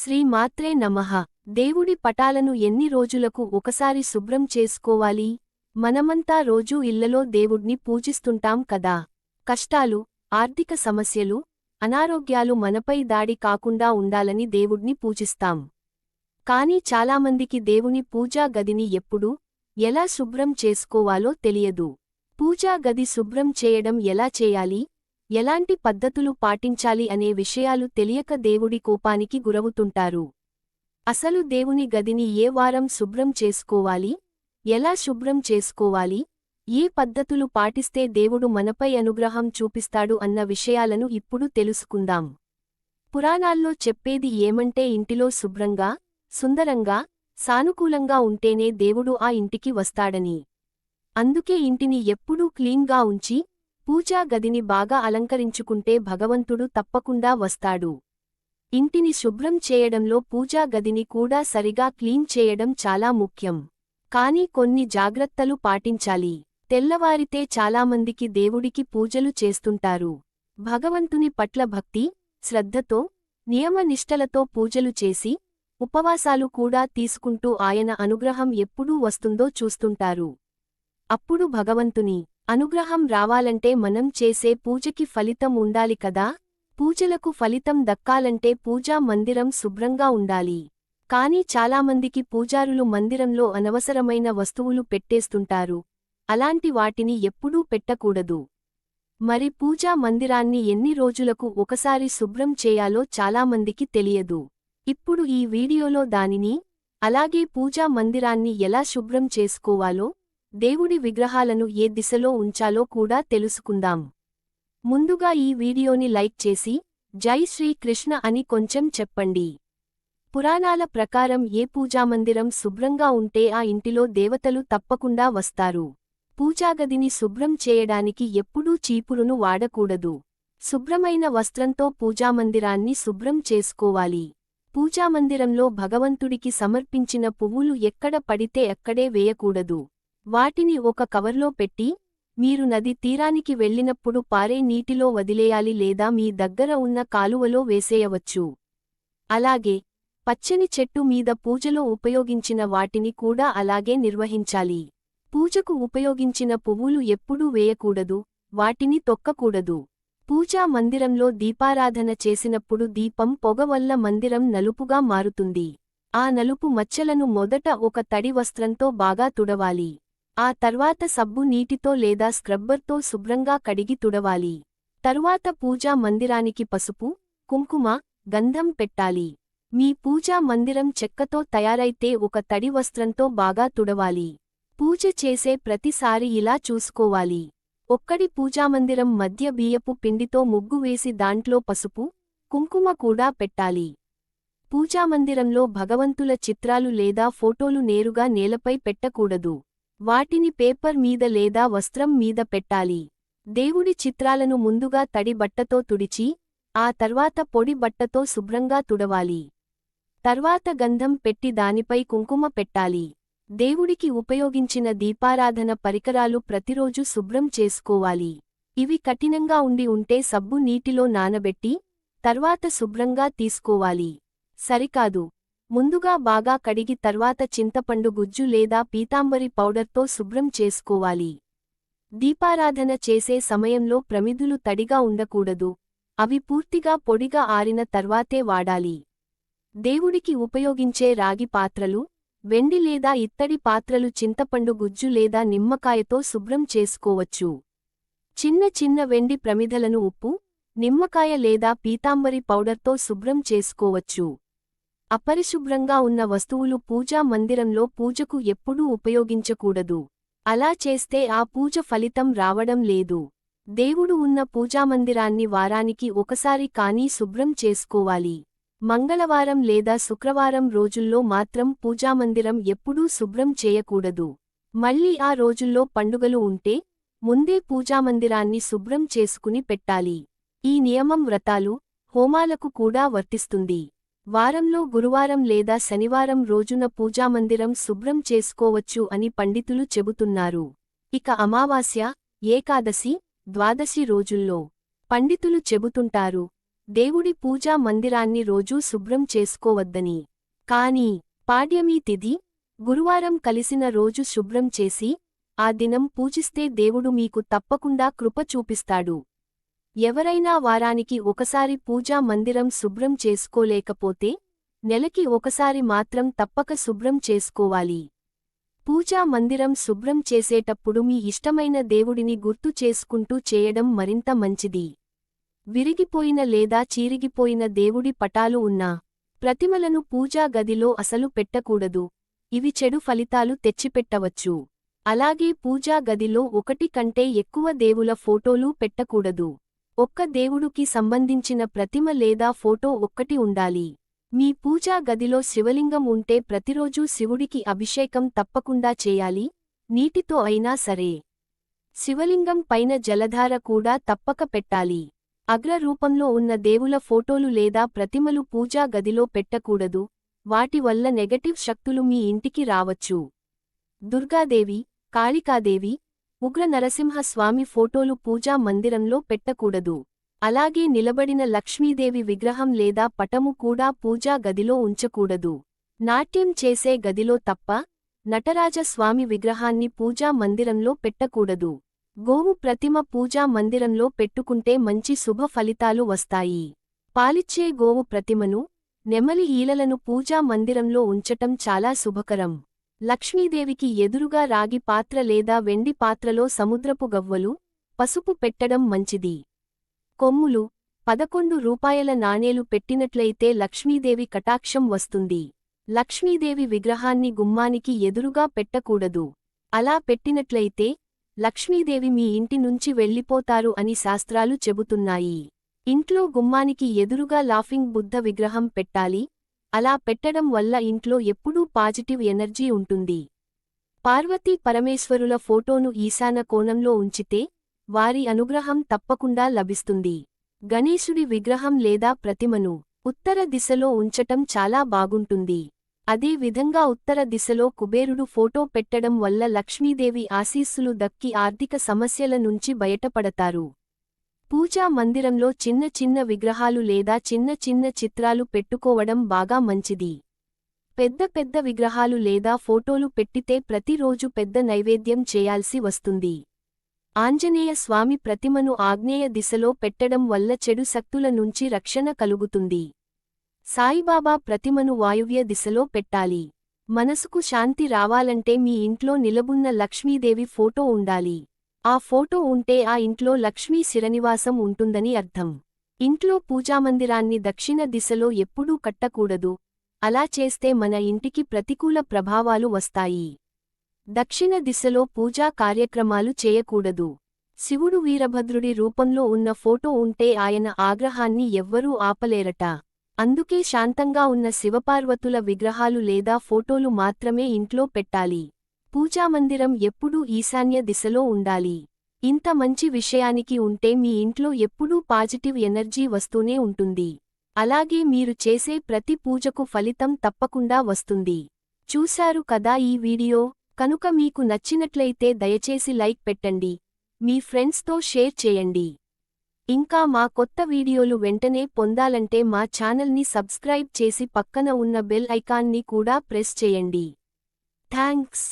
శ్రీ మాత్రే నమః. దేవుడి పటాలను ఎన్ని రోజులకు ఒకసారి శుభ్రం చేసుకోవాలి? మనమంతా రోజూ ఇళ్ళలో దేవుడ్ని పూజిస్తుంటాం కదా. కష్టాలు ఆర్థిక సమస్యలు అనారోగ్యాలు మనపై దాడి కాకుండా ఉండాలని దేవుడ్ని పూజిస్తాం. కాని చాలామందికి దేవుని పూజా గదిని ఎప్పుడు ఎలా శుభ్రం చేసుకోవాలో తెలియదు. పూజా గది శుభ్రం చేయడం ఎలా చేయాలి? ఎలాంటి పద్ధతులు పాటించాలి అనే విషయాలు తెలియక దేవుడి కోపానికి గురవుతుంటారు. అసలు దేవుని గదిని ఏ వారం శుభ్రం చేసుకోవాలి? ఎలా శుభ్రం చేసుకోవాలి? ఏ పద్ధతులు పాటిస్తే దేవుడు మనపై అనుగ్రహం చూపిస్తాడు అన్న విషయాలను ఇప్పుడు తెలుసుకుందాం. పురాణాల్లో చెప్పేది ఏమంటే ఇంటిలో శుభ్రంగా సుందరంగా సానుకూలంగా ఉంటేనే దేవుడు ఆ ఇంటికి వస్తాడని. అందుకే ఇంటిని ఎప్పుడూ క్లీన్గా ఉంచి పూజా గదిని బాగా అలంకరించుకుంటే భగవంతుడు తప్పకుండా వస్తాడు. ఇంటిని శుభ్రం చేయడంలో పూజా గదిని కూడా సరిగా క్లీన్ చేయడం చాలా ముఖ్యం. కానీ కొన్ని జాగ్రత్తలు పాటించాలి. తెల్లవారితే చాలామందికి దేవుడికి పూజలు చేస్తుంటారు. భగవంతుని పట్ల భక్తి శ్రద్ధతో నియమనిష్టలతో పూజలు చేసి ఉపవాసాలు కూడా తీసుకుంటూ ఆయన అనుగ్రహం ఎప్పుడూ వస్తుందో చూస్తుంటారు. అప్పుడు భగవంతుని అనుగ్రహం రావాలంటే మనం చేసే పూజకి ఫలితం ఉండాలి కదా? పూజలకు ఫలితం దక్కాలంటే పూజా మందిరం శుభ్రంగా ఉండాలి. కాని చాలామందికి పూజారులు మందిరంలో అనవసరమైన వస్తువులు పెట్టేస్తుంటారు. అలాంటి వాటిని ఎప్పుడూ పెట్టకూడదు. మరి పూజా మందిరాన్ని ఎన్ని రోజులకు ఒకసారి శుభ్రం చేయాలో చాలామందికి తెలియదు. ఇప్పుడు ఈ వీడియోలో దానిని అలాగే పూజా మందిరాన్ని ఎలా శుభ్రం చేసుకోవాలో దేవుడి విగ్రహాలను ఏ దిశలో ఉంచాలో కూడా తెలుసుకుందాం. ముందుగా ఈ వీడియోని లైక్ చేసి జై శ్రీకృష్ణ అని కొంచెం చెప్పండి. పురాణాల ప్రకారం ఏ పూజామందిరం శుభ్రంగా ఉంటే ఆ ఇంటిలో దేవతలు తప్పకుండా వస్తారు. పూజాగదిని శుభ్రం చేయడానికి ఎప్పుడూ చీపురును వాడకూడదు. శుభ్రమైన వస్త్రంతో పూజామందిరాన్ని శుభ్రం చేసుకోవాలి. పూజామందిరంలో భగవంతుడికి సమర్పించిన పువ్వులు ఎక్కడ పడితే అక్కడే వేయకూడదు. వాటిని ఒక కవర్లో పెట్టి మీరు నది తీరానికి వెళ్ళినప్పుడు పారే నీటిలో వదిలేయాలి లేదా మీ దగ్గర ఉన్న కాలువలో వేసేయవచ్చు. అలాగే పచ్చని చెట్టు మీద పూజలో ఉపయోగించిన వాటిని కూడా అలాగే నిర్వహించాలి. పూజకు ఉపయోగించిన పువ్వులు ఎప్పుడూ వేయకూడదు వాటిని తొక్కకూడదు. పూజా మందిరంలో దీపారాధన చేసినప్పుడు దీపం పొగ వల్ల మందిరం నలుపుగా మారుతుంది. ఆ నలుపు మచ్చలను మొదట ఒక తడి వస్త్రంతో బాగా తుడవాలి. ఆ తర్వాత సబ్బు నీటితో లేదా స్క్రబ్బర్తో శుభ్రంగా కడిగి తుడవాలి. తరువాత పూజా మందిరానికి పసుపు కుంకుమ గంధం పెట్టాలి. మీ పూజా మందిరం చెక్కతో తయారైతే ఒక తడి వస్త్రంతో బాగా తుడవాలి. పూజ చేసే ప్రతిసారి ఇలా చూసుకోవాలి. ఒక్కడి పూజామందిరం మధ్య బియ్యపు పిండితో ముగ్గు వేసి దాంట్లో పసుపు కుంకుమ కూడా పెట్టాలి. పూజామందిరంలో భగవంతుల చిత్రాలు లేదా ఫోటోలు నేరుగా నేలపై పెట్టకూడదు. వాటిని పేపర్ మీద లేదా వస్త్రం మీద పెట్టాలి. దేవుడి చిత్రాలను ముందుగా తడి బట్టతో తుడిచి ఆ తర్వాత పొడి బట్టతో శుభ్రంగా తుడవాలి. తర్వాత గంధం పెట్టి దానిపై కుంకుమ పెట్టాలి. దేవుడికి ఉపయోగించిన దీపారాధన పరికరాలు ప్రతిరోజు శుభ్రం చేసుకోవాలి. ఇవి కఠినంగా ఉండి ఉంటే సబ్బు నీటిలో నానబెట్టి తర్వాత శుభ్రంగా తీసుకోవాలి. సరికాదు. ముందుగా బాగా కడిగి తర్వాత చింతపండు గుజ్జు లేదా పీతాంబరి పౌడర్తో శుభ్రం చేసుకోవాలి. దీపారాధన చేసే సమయంలో ప్రమిదులు తడిగా ఉండకూడదు. అవి పూర్తిగా పొడిగా ఆరిన తర్వాతే వాడాలి. దేవుడికి ఉపయోగించే రాగి పాత్రలు వెండి లేదా ఇత్తడి పాత్రలు చింతపండు గుజ్జు లేదా నిమ్మకాయతో శుభ్రం చేసుకోవచ్చు. చిన్న చిన్న వెండి ప్రమిదలను ఉప్పు నిమ్మకాయ లేదా పీతాంబరి పౌడర్తో శుభ్రం చేసుకోవచ్చు. అపరిశుభ్రంగా ఉన్న వస్తువులు పూజా మందిరంలో పూజకు ఎప్పుడూ ఉపయోగించకూడదు. అలా చేస్తే ఆ పూజ ఫలితం రావడం లేదు. దేవుడు ఉన్న పూజామందిరాన్ని వారానికి ఒకసారి కానీ శుభ్రం చేసుకోవాలి. మంగళవారం లేదా శుక్రవారం రోజుల్లో మాత్రం పూజామందిరం ఎప్పుడూ శుభ్రం చేయకూడదు. మళ్ళీ ఆ రోజుల్లో పండుగలు ఉంటే ముందే పూజామందిరాన్ని శుభ్రం చేసుకుని పెట్టాలి. ఈ నియమం వ్రతాలు హోమాలకు కూడా వర్తిస్తుంది. వారంలో గురువారం లేదా శనివారం రోజున పూజామందిరం శుభ్రం చేసుకోవచ్చు అని పండితులు చెబుతున్నారు. ఇక అమావాస్య ఏకాదశి ద్వాదశి రోజుల్లో పండితులు చెబుతుంటారు దేవుడి పూజా మందిరాన్ని రోజూ శుభ్రం చేసుకోవద్దని. కాని పాడ్యమీ తిథి గురువారం కలిసిన రోజు శుభ్రం చేసి ఆ దినం పూజిస్తే దేవుడు మీకు తప్పకుండా కృప చూపిస్తాడు. ఎవరైనా వారానికి ఒకసారి పూజా మందిరం శుభ్రం చేసుకోలేకపోతే నెలకి ఒకసారి మాత్రం తప్పక శుభ్రం చేసుకోవాలి. పూజా మందిరం శుభ్రం చేసేటప్పుడు మీ ఇష్టమైన దేవుడిని గుర్తు చేసుకుంటూ చేయడం మరింత మంచిది. విరిగిపోయిన లేదా చీరిగిపోయిన దేవుడి పటాలు ఉన్నా ప్రతిమలను పూజా గదిలో అసలు పెట్టకూడదు. ఇవి చెడు ఫలితాలు తెచ్చిపెట్టవచ్చు. అలాగే పూజా గదిలో ఒకటి కంటే ఎక్కువ దేవుల ఫోటోలు పెట్టకూడదు. ఒక్క దేవుడుకి సంబంధించిన ప్రతిమ లేదా ఫోటో ఒక్కటి ఉండాలి. మీ పూజా గదిలో శివలింగం ఉంటే ప్రతిరోజూ శివుడికి అభిషేకం తప్పకుండా చేయాలి. నీటితో అయినా సరే. శివలింగం పైన జలధార కూడా తప్పక పెట్టాలి. అగ్ర రూపంలో ఉన్న దేవుల ఫోటోలు లేదా ప్రతిమలు పూజా గదిలో పెట్టకూడదు. వాటి వల్ల నెగటివ్ శక్తులు మీ ఇంటికి రావచ్చు. దుర్గాదేవి కాళికాదేవి ఉగ్ర నరసింహస్వామి ఫోటోలు పూజా మందిరంలో పెట్టకూడదు. అలాగే నిలబడిన లక్ష్మీదేవి విగ్రహం లేదా పటము కూడా పూజా గదిలో ఉంచకూడదు. నాట్యం చేసే గదిలో తప్ప నటరాజస్వామి విగ్రహాన్ని పూజా మందిరంలో పెట్టకూడదు. గోవు ప్రతిమ పూజా మందిరంలో పెట్టుకుంటే మంచి శుభ ఫలితాలు వస్తాయి. పాలిచ్చే గోవు ప్రతిమను నెమలి ఈలలను పూజా మందిరంలో ఉంచటం చాలా శుభకరం. లక్ష్మీదేవికి ఎదురుగా రాగి పాత్ర లేదా వెండి పాత్రలో సముద్రపు గవ్వలు పసుపు పెట్టడం మంచిది. కొమ్ములు పదకొండు రూపాయల నాణేలు పెట్టినట్లయితే లక్ష్మీదేవి కటాక్షం వస్తుంది. లక్ష్మీదేవి విగ్రహాన్ని గుమ్మానికి ఎదురుగా పెట్టకూడదు. అలా పెట్టినట్లయితే లక్ష్మీదేవి మీ ఇంటి నుంచి వెళ్ళిపోతారు అని శాస్త్రాలు చెబుతున్నాయి. ఇంట్లో గుమ్మానికి ఎదురుగా లాఫింగ్ బుద్ధ విగ్రహం పెట్టాలి అలా పెట్టడం వల్ల ఇంట్లో ఎప్పుడూ పాజిటివ్ ఎనర్జీ ఉంటుంది. పార్వతీ పరమేశ్వరుల ఫోటోను ఈశాన కోణంలో ఉంచితే వారి అనుగ్రహం తప్పకుండా లభిస్తుంది. గణేశుడి విగ్రహం లేదా ప్రతిమను ఉత్తర దిశలో ఉంచటం చాలా బాగుంటుంది. అదే విధంగా ఉత్తర దిశలో కుబేరుడు ఫోటో పెట్టడం వల్ల లక్ష్మీదేవి ఆశీస్సులు దక్కి ఆర్థిక సమస్యల నుంచి బయటపడతారు. పూజా మందిరంలో చిన్న చిన్న విగ్రహాలు లేదా చిన్న చిన్న చిత్రాలు పెట్టుకోవడం బాగా మంచిది. పెద్ద పెద్ద విగ్రహాలు లేదా ఫోటోలు పెట్టితే ప్రతిరోజు పెద్ద నైవేద్యం చేయాల్సి వస్తుంది. ఆంజనేయ స్వామి ప్రతిమను ఆగ్నేయ దిశలో పెట్టడం వల్ల చెడు శక్తుల నుంచి రక్షణ కలుగుతుంది. సాయిబాబా ప్రతిమను వాయువ్య దిశలో పెట్టాలి. మనసుకు శాంతి రావాలంటే మీ ఇంట్లో నిలబున్న లక్ష్మీదేవి ఫోటో ఉండాలి. ఆ ఫోటో ఉంటే ఆ ఇంట్లో లక్ష్మీ శిరనివాసం ఉంటుందని అర్థం. ఇంట్లో పూజామందిరాన్ని దక్షిణ దిశలో ఎప్పుడూ కట్టకూడదు. అలా చేస్తే మన ఇంటికి ప్రతికూల ప్రభావాలు వస్తాయి. దక్షిణ దిశలో పూజా కార్యక్రమాలు చేయకూడదు. శివుడు వీరభద్రుడి రూపంలో ఉన్న ఫోటో ఉంటే ఆయన ఆగ్రహాన్ని ఎవ్వరూ ఆపలేరట. అందుకే శాంతంగా ఉన్న శివపార్వతుల విగ్రహాలు లేదా ఫోటోలు మాత్రమే ఇంట్లో పెట్టాలి. పూజామందిరం ఎప్పుడూ ఈశాన్య దిశలో ఉండాలి. ఇంత మంచి విషయానికి ఉంటే మీ ఇంట్లో ఎప్పుడూ పాజిటివ్ ఎనర్జీ వస్తూనే ఉంటుంది. అలాగే మీరు చేసే ప్రతి పూజకు ఫలితం తప్పకుండా వస్తుంది. చూశారు కదా ఈ వీడియో? కనుక మీకు నచ్చినట్లయితే దయచేసి లైక్ పెట్టండి. మీ ఫ్రెండ్స్తో షేర్ చేయండి. ఇంకా మా కొత్త వీడియోలు వెంటనే పొందాలంటే మా ఛానల్ని సబ్స్క్రైబ్ చేసి పక్కన ఉన్న బెల్ ఐకాన్ని కూడా ప్రెస్ చేయండి. థ్యాంక్స్